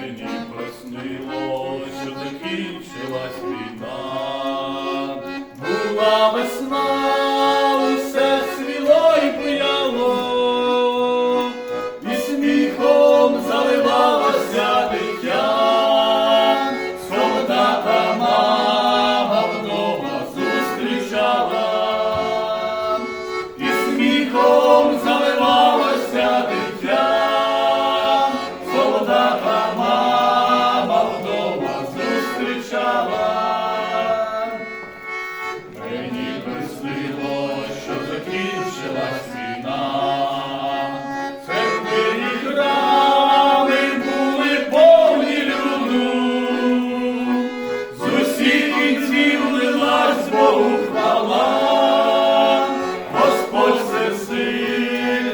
мені проснилось, що закінчилась війна. Богу хвала. Господь всесильний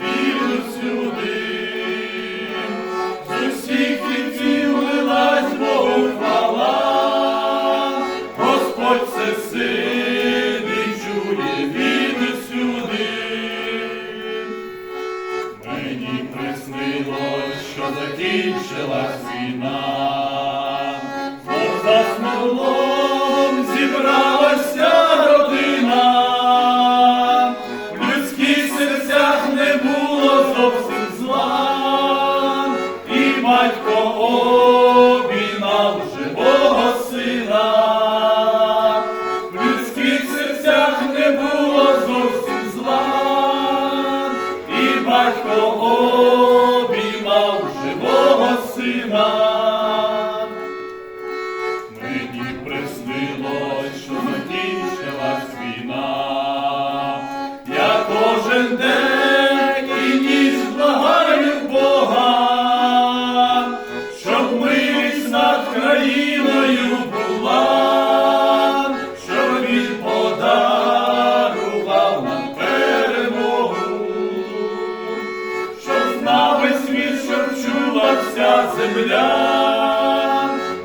біль всюди. З усіх кінців лилась Богу хвала. Господь всесильний чує від сюди. Мені приснилось, що закінчилась війна. Знов за обіймав живого сина. В людських серцях не було зовсім зла. І батько обіймав живого сина. Мені приснилось, що закінчилась війна. Я кожен день земля.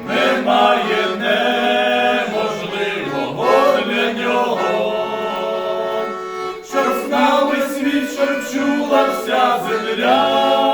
Немає неможливого для нього, щоб знали світ, щоб чула вся земля.